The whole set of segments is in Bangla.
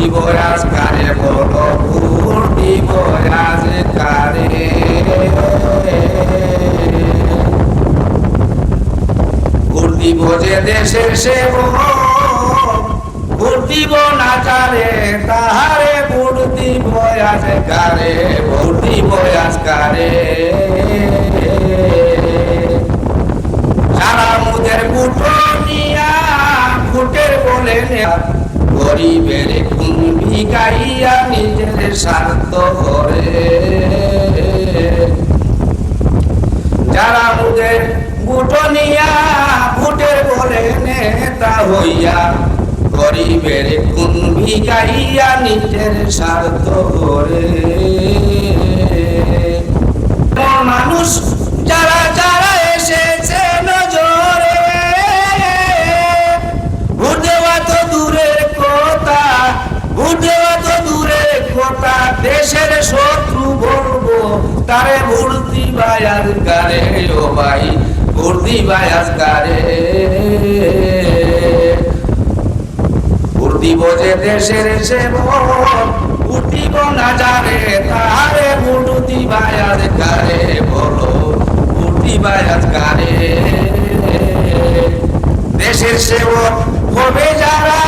দিব আজ কারে বলো ভোট দিব আজ কারে ভোট দিব দেশের সেবক ভোট দিব না কারে তাহারে ভোট দিব আজ কারে ভোট দিব আজ কারে ভিগাইয়া নিজের স্বার্থ করে। যারা মুদের বুটো নিয়া ফুটের বলে নেতা হইয়া, গরিবের খুন ভিগাইয়া নিজের স্বার্থ করে। মানুষ যারা যারা ভোট দিবায়াজ কারে, ও ভাই দিবায়াজ কারে। দিব দেশের ভোট দিব না তারে দিবায়াজ কারে, বলো দিবায়াজ কারে। দেশের সেবক হবে যারা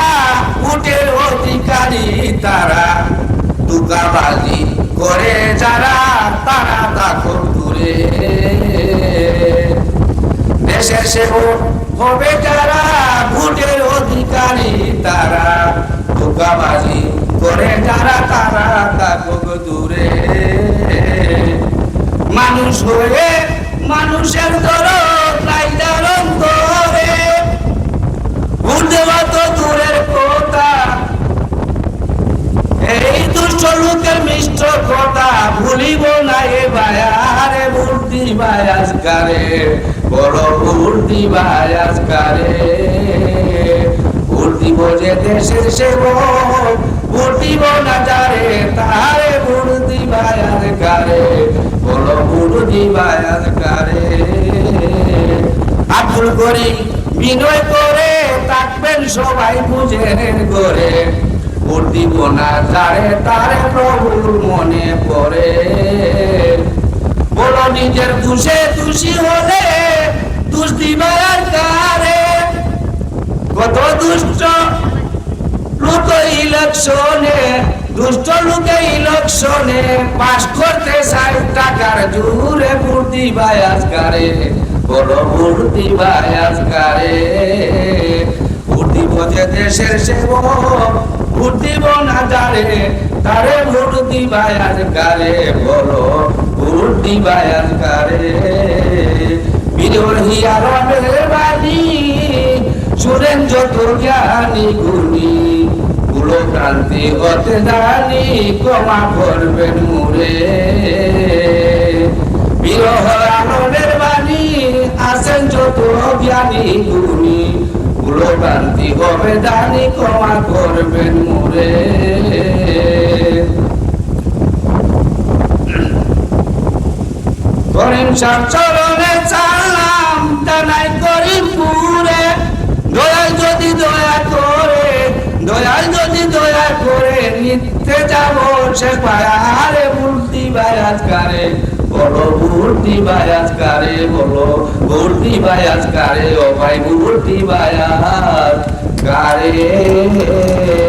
ভোটের অধিকারী তারা, দুকাবাজি করে যারা তারা দেখো দূরে দেশের সেবক হবে যারা ভোটের অধিকারী তারা। ধোকাবাজি লোকের মিষ্ট কথা ভুলিব না এ বায়ারে মূর্তি বায়াস কারে বড় মূর্তি বায়াস কারে দিব যে দেশের সেবক ভোট দিব না যারে তারে মূর্তি বায়াস কারে বড় মূর্তি বায়াস কারে আব্দুল করিম, বিনয় করে থাকবেন সবাই বুঝেন করে ভোট দিব না যারে, তারে প্রভুর মনে পড়ে। বলো নিজের দুষে দোষী হলে দুষ দিবার কারে? কত দুষ্ট লোক ইলেকশনে, দুষ্ট লোকে ইলেকশনে পাস করতে চাই টাকার জুড়ে ভর্তি বায়াস কারে বড় ভর্তি বায়াস কারে ভর্তি বোঝে দেশের সেবক ভোট না যারে তারে ভোট দিবায়াজ কারে বলো ভোট দিবায়াজ কারে বিরোর হিয়ারনের বাণী সুরেন যত জ্ঞানী গুণী। গুলো ক্রান্তি হতে জানি, ক্ষমা করবেন মুরে। বিরহ আনন্দের বাণী, আসেন যত জ্ঞানী গুণী। গুলো ক্রান্তি হবে দানি ক্ষমা করবেন মোরে। করিম সার মূর্তি বায়াজ কারে বলো মূর্তি বায়াজ কারে বলো মূর্তি বায়াজ কারে, ও ভাই মূর্তি বায়াত কারে।